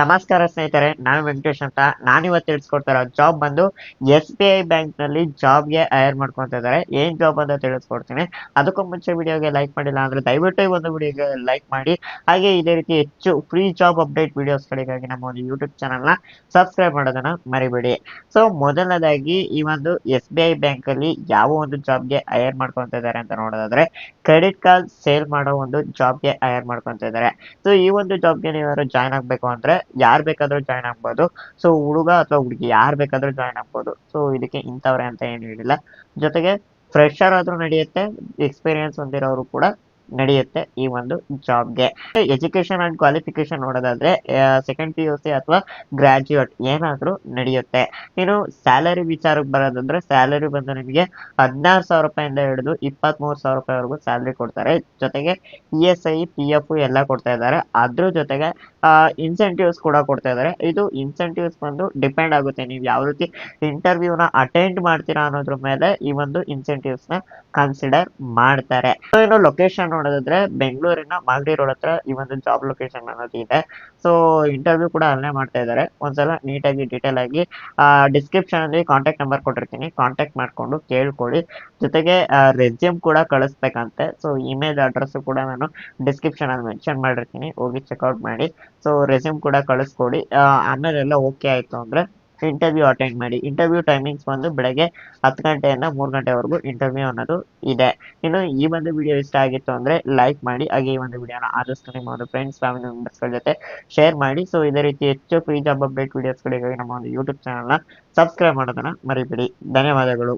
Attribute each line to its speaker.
Speaker 1: ನಮಸ್ಕಾರ ಸ್ನೇಹಿತರೆ, ನಾನು ವೆಂಕಟೇಶ್ ಅಂತ. ನಾನು ಇವತ್ತು ಇರೋ ಜಾಬ್ ಬಂದು ಎಸ್ ಬಿ ಐ ಬ್ಯಾಂಕ್ನಲ್ಲಿ ಜಾಬ್ಗೆ ಹೈರ್ ಮಾಡ್ಕೊಂತ ಇದ್ದಾರೆ. ಏನ್ ಜಾಬ್ ಅಂತ ತಿಳಿಸ್ಕೊಡ್ತೀನಿ. ಅದಕ್ಕೂ ಮುಂಚೆ ವಿಡಿಯೋಗೆ ಲೈಕ್ ಮಾಡಿಲ್ಲ ಅಂದ್ರೆ ದಯವಿಟ್ಟು ಒಂದು ವಿಡಿಯೋಗೆ ಲೈಕ್ ಮಾಡಿ. ಹಾಗೆ ಇದೇ ರೀತಿ ಹೆಚ್ಚು ಫ್ರೀ ಜಾಬ್ ಅಪ್ಡೇಟ್ ವಿಡಿಯೋಸ್ ವಿಡಿಯೋಸ್ಗಳಿಗಾಗಿ ನಮ್ಮ ಒಂದು ಯೂಟ್ಯೂಬ್ ಚಾನಲ್ನ ಸಬ್ಸ್ಕ್ರೈಬ್ ಮಾಡೋದನ್ನ ಮರಿಬೇಡಿ. ಸೊ ಮೊದಲನೇದಾಗಿ ಈ ಒಂದು ಎಸ್ ಬಿ ಐ ಬ್ಯಾಂಕ್ ಅಲ್ಲಿ ಯಾವ ಒಂದು ಜಾಬ್ಗೆ ಹೈರ್ ಮಾಡ್ಕೊಂತ ಇದ್ದಾರೆ ಅಂತ ನೋಡೋದಾದ್ರೆ ಕ್ರೆಡಿಟ್ ಕಾರ್ಡ್ ಸೇಲ್ ಮಾಡೋ ಒಂದು ಜಾಬ್ಗೆ ಹೈರ್ ಮಾಡ್ಕೊಂತ ಇದ್ದಾರೆ. ಸೊ ಈ ಒಂದು ಜಾಬ್ಗೆ ಯಾರು ಜಾಯ್ನ್ ಆಗ್ಬೇಕು ಅಂದ್ರೆ ಯಾರು ಬೇಕಾದರೂ ಜಾಯ್ನ್ ಆಗ್ಬೋದು. ಸೊ ಹುಡುಗ ಅಥವಾ ಹುಡುಗಿ ಯಾರು ಬೇಕಾದರೂ ಜಾಯ್ನ್ ಆಗ್ಬೋದು. ಸೊ ಇದಕ್ಕೆ ಇಂಥವ್ರೆ ಅಂತ ಏನು ಹೇಳಿಲ್ಲ. ಜೊತೆಗೆ ಫ್ರೆಶರ್ ಆದ್ರೂ ನಡೆಯುತ್ತೆ ಎಕ್ಸ್ಪೀರಿಯನ್ಸ್ ಹೊಂದಿರೋರು ಕೂಡ. ನಡೆಯುತ್ತೆ ಈ ಒಂದು ಜಾಬ್ಗೆ. ಎಜುಕೇಶನ್ ಅಂಡ್ ಕ್ವಾಲಿಫಿಕೇಶನ್ ನೋಡೋದಾದ್ರೆ ಸೆಕೆಂಡ್ ಪಿ ಯು ಸಿ ಅಥವಾ ಗ್ರಾಜ್ಯುಯೇಟ್ ಏನಾದರೂ ನಡೆಯುತ್ತೆ. ಇನ್ನು ಸ್ಯಾಲರಿ ವಿಚಾರಕ್ಕೆ ಬರೋದಂದ್ರೆ ಸ್ಯಾಲರಿ ಬಂದು ನಿಮಗೆ ಹದಿನಾರು ಸಾವಿರ ರೂಪಾಯಿಂದ ಹಿಡಿದು ಇಪ್ಪತ್ತ್ಮೂರು ಸಾವಿರ ರೂಪಾಯಿವರೆಗೂ ಸ್ಯಾಲರಿ ಕೊಡ್ತಾರೆ. ಜೊತೆಗೆ E S I P F ಎಲ್ಲ ಕೊಡ್ತಾ ಇದ್ದಾರೆ. ಅದ್ರ ಜೊತೆಗೆ ಇನ್ಸೆಂಟಿವ್ಸ್ ಕೂಡ ಕೊಡ್ತಾ ಇದ್ದಾರೆ. ಇದು ಇನ್ಸೆಂಟಿವ್ಸ್ ಬಂದು ಡಿಪೆಂಡ್ ಆಗುತ್ತೆ. ನೀವು ಯಾವ ರೀತಿ ಇಂಟರ್ವ್ಯೂನ ಅಟೆಂಡ್ ಮಾಡ್ತೀರಾ ಅನ್ನೋದ್ರ ಮೇಲೆ ಈ ಒಂದು ಇನ್ಸೆಂಟಿವ್ಸ್ನ ಕನ್ಸಿಡರ್ ಮಾಡ್ತಾರೆ. ಇನ್ನು ಲೊಕೇಶನ್ ನೋಡೋದಾದ್ರೆ ಬೆಂಗಳೂರಿನ ಮಾಗಡಿ ರೋಡ್ ಹತ್ರ ಈ ಒಂದು ಜಾಬ್ ಲೊಕೇಶನ್ ಅನ್ನೋದು ಇದೆ. ಸೊ ಇಂಟರ್ವ್ಯೂ ಕೂಡ ಅಲ್ಲೇ ಮಾಡ್ತಾ ಇದ್ದಾರೆ. ಒಂದ್ಸಲ ನೀಟಾಗಿ ಡೀಟೇಲ್ ಆಗಿ ಡಿಸ್ಕ್ರಿಪ್ಷನ್ ಅಲ್ಲಿ ಕಾಂಟ್ಯಾಕ್ಟ್ ನಂಬರ್ ಕೊಟ್ಟಿರ್ತೀನಿ. ಕಾಂಟ್ಯಾಕ್ಟ್ ಮಾಡ್ಕೊಂಡು ಕೇಳ್ಕೊಳ್ಳಿ. ಜೊತೆಗೆ ರೆಸ್ಯೂಮ್ ಕೂಡ ಕಳಿಸ್ಬೇಕಂತೆ. ಸೊ ಇಮೇಲ್ ಅಡ್ರೆಸ್ ಕೂಡ ನಾನು ಡಿಸ್ಕ್ರಿಪ್ಷನ್ ಅಲ್ಲಿ ಮೆನ್ಷನ್ ಮಾಡಿರ್ತೀನಿ. ಹೋಗಿ ಚೆಕ್ಔಟ್ ಮಾಡಿ. ಸೊ ರೆಸ್ಯೂಮ್ ಕೂಡ ಕಳಿಸ್ಕೊಡಿ. ಆಮೇಲೆಲ್ಲ ಓಕೆ ಆಯಿತು ಅಂದ್ರೆ ಇಂಟರ್ವ್ಯೂ ಅಟೆಂಡ್ ಮಾಡಿ. ಇಂಟರ್ವ್ಯೂ ಟೈಮಿಂಗ್ಸ್ ಬಂದು ಬೆಳಗ್ಗೆ ಹತ್ತು ಗಂಟೆಯಿಂದ ಮೂರು ಗಂಟೆವರೆಗೂ ಇಂಟರ್ವ್ಯೂ ಅನ್ನೋದು ಇದೆ. ಇನ್ನು ಈ ಒಂದು ವಿಡಿಯೋ ಇಷ್ಟ ಆಗಿತ್ತು ಅಂದರೆ ಲೈಕ್ ಮಾಡಿ. ಹಾಗೆ ಈ ಒಂದು ವಿಡಿಯೋನ ಆದಷ್ಟು ನಿಮ್ಮ ಒಂದು ಫ್ರೆಂಡ್ಸ್ ಫ್ಯಾಮಿಲಿ ಮೆಂಬರ್ಸ್ಗಳ ಜೊತೆ ಶೇರ್ ಮಾಡಿ. ಸೊ ಇದೇ ರೀತಿ ಹೆಚ್ಚು ಫ್ರೀ ಜಾಬ್ ಅಪ್ಡೇಟ್ ವೀಡಿಯೋಸ್ಗಳಿಗಾಗಿ ನಮ್ಮ ಒಂದು ಯೂಟ್ಯೂಬ್ ಚಾನಲ್ನ ಸಬ್ಸ್ಕ್ರೈಬ್ ಮಾಡೋದನ್ನು ಮರಿಬೇಡಿ. ಧನ್ಯವಾದಗಳು.